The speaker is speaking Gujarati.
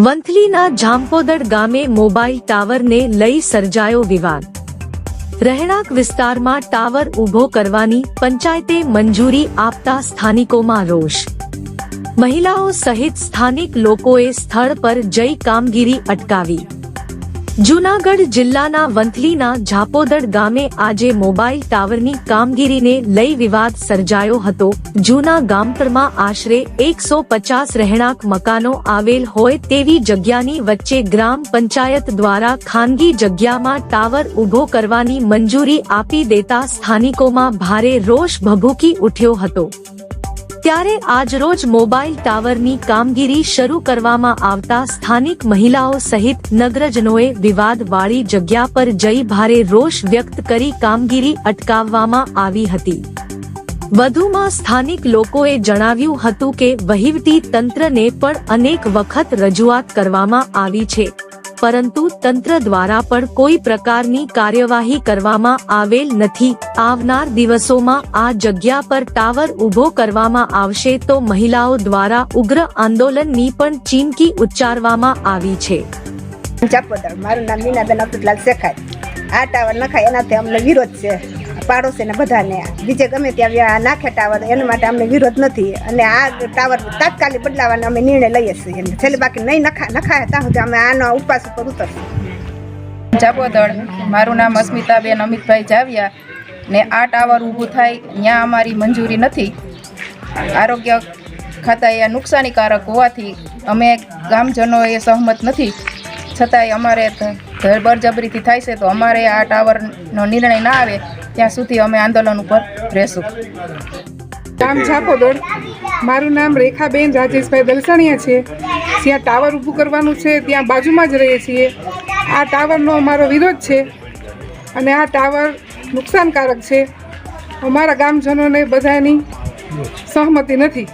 વંથલીના જામપોદડ ગામે મોબાઈલ ટાવરને લઈ સર્જાયો વિવાદ. રહેણાંક વિસ્તારમાં ટાવર ઊભો કરવાની પંચાયતે મંજૂરી આપતા સ્થાનિકોમાં રોષ. મહિલાઓ સહિત સ્થાનિક લોકોએ સ્થળ પર જઈ કામગીરી અટકાવી. જૂનાગઢ જિલ્લાના વંથલીના ઝાપોદડ ગામે આજે મોબાઈલ ટાવરની કામગીરીને લઈ વિવાદ સર્જાયો હતો. જૂના ગામતરમાં આશરે એકસો પચાસ રહેણાંક મકાનો આવેલ હોય તેવી જગ્યાની વચ્ચે ગ્રામ પંચાયત દ્વારા ખાનગી જગ્યામાં ટાવર ઊભો કરવાની મંજૂરી આપી દેતા સ્થાનિકોમાં ભારે રોષ ભભૂકી ઉઠ્યો હતો. ત્યારે આજરોજ મોબાઈલ ટાવરની કામગીરી શરૂ કરવામાં આવતા સ્થાનિક મહિલાઓ સહિત નગરજનોએ વિવાદવાળી જગ્યા પર જઈ ભારે રોષ વ્યક્ત કરી કામગીરી અટકાવવામાં આવી હતી. વધુમાં સ્થાનિક લોકોએ જણાવ્યું હતું કે વહીવટી તંત્રને પણ અનેક વખત રજૂઆત કરવામાં આવી છે. પરંતુ તંત્ર દ્વારા પણ કોઈ પ્રકારની કાર્યવાહી કરવામાં આવેલ નથી. આવનાર દિવસોમાં આ જગ્યા પર ટાવર ઊભો કરવામાં આવશે તો મહિલાઓ દ્વારા ઉગ્ર આંદોલનની પણ ચીમકી ઉચ્ચારવામાં આવી છે. મારું નામ મીનાબેન અબ્દુલ્લાલ શેખાય આ ટાવર નખાય એનાથી અમને વિરોધ છે. પાડોશીને બધાને. બીજે ગમે ત્યાં નાખે ટાવર એના માટે અમને વિરોધ નથી. અને આ ટાવર તાત્કાલિક બદલાવાનો અમે નિર્ણય લઈએ છીએ છેલ્લે બાકી નહીં નખા નખાય ત્યાં સુધી અમે આનો ઉપવાસ ઉપર ઉતરશું. જાબોદળ. મારું નામ અસ્મિતાબેન અમિતભાઈ જાવ્યા ને આ ટાવર ઊભું થાય ત્યાં અમારી મંજૂરી નથી. આરોગ્ય ખાતાએ આ નુકસાનીકારક હોવાથી અમે ગામજનોએ સહમત નથી. છતાંય અમારે બરજબરીથી થાય છે તો અમારે આ ટાવરનો નિર્ણય ના આવે. ત્યાં સુધી અમે આંદોલન ઉપર રહેશું. નામ ઝાપોદળ મારું નામ રેખાબેન રાજેશભાઈ દલસાણીયા છે. જ્યાં ટાવર ઊભું કરવાનું છે, ત્યાં બાજુમાં જ રહીએ છીએ. આ ટાવરનો અમારો વિરોધ છે અને આ ટાવર નુકસાનકારક છે. અમારા ગામજનોને બધાની સહમતિ નથી.